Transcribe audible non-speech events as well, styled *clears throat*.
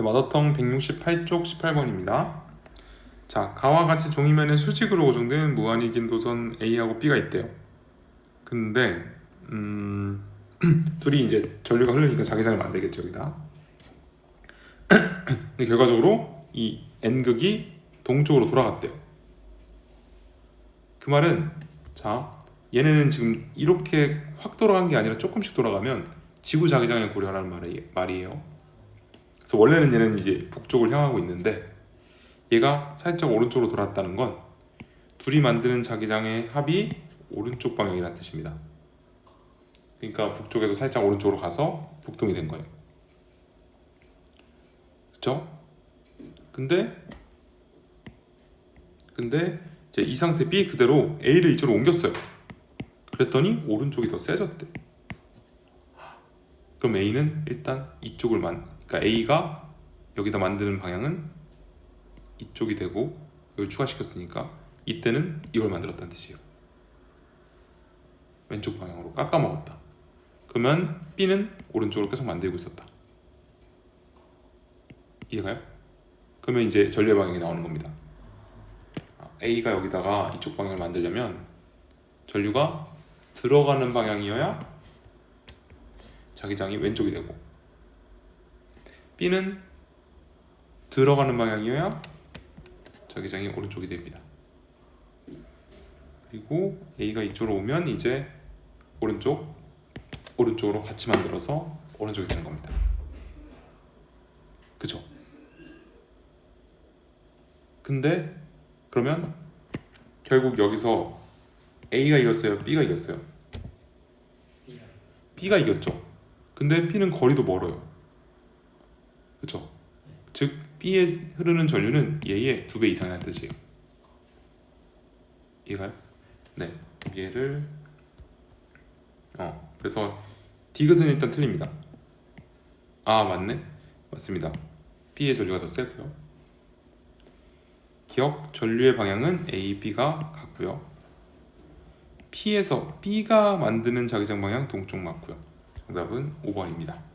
네, 마더텅 168쪽 18번입니다. 자, 가와 같이 종이면에 수직으로 고정된 무한히 긴 도선 A하고 B가 있대요. 근데 음, *clears throat* 둘이 이제 전류가 흐르니까 자기장을 만들겠죠 여기다. *clears throat* 근데 결과적으로 이 N극이 동쪽으로 돌아갔대요. 그 말은 자 얘네는 지금 이렇게 확 돌아간 게 아니라 조금씩 돌아가면 지구 자기장에 고려하라는 말이, 말이에요. 그래서 원래는 얘는 이제 북쪽을 향하고 있는데 얘가 살짝 오른쪽으로 돌았다는 건 둘이 만드는 자기장의 합이 오른쪽 방향이라는 뜻입니다. 그러니까 북쪽에서 살짝 오른쪽으로 가서 북동이 된 거예요. 그렇죠? 근데 근데 이제 이 상태 B 그대로 A를 이쪽으로 옮겼어요. 그랬더니 오른쪽이 더 세졌대. 그럼 A는 일단 이쪽을 만, 그러니까 A가 여기다 만드는 방향은 이쪽이 되고 이걸 추가시켰으니까 이때는 이걸 만들었다는 뜻이에요. 왼쪽 방향으로 깎아 먹었다. 그러면 B는 오른쪽으로 계속 만들고 있었다. 이해가요? 그러면 이제 전류의 방향이 나오는 겁니다. 아, A가 여기다가 이쪽 방향을 만들려면 전류가 들어가는 방향이어야 자기장이 왼쪽이 되고 B는 들어가는 방향이어야 자기장이 오른쪽이 됩니다. 그리고 A가 이쪽으로 오면 이제 오른쪽 오른쪽으로 같이 만들어서 오른쪽이 되는 겁니다. 그죠? 근데 그러면 결국 여기서 A가 이겼어요, B가 이겼어요. B가 이겼죠. 근데 B는 거리도 멀어요. 그렇죠? 즉 B에 흐르는 전류는 얘의 두 배 이상이라는 뜻이에요. 이해가요? 네. 얘를 어 그래서 디귿은 일단 틀립니다. 아 맞네. 맞습니다. B의 전류가 더 세고요. 기억 전류의 방향은 A, B가 같고요. P에서 B가 만드는 자기장 방향 동쪽 맞고요. 정답은 5번입니다.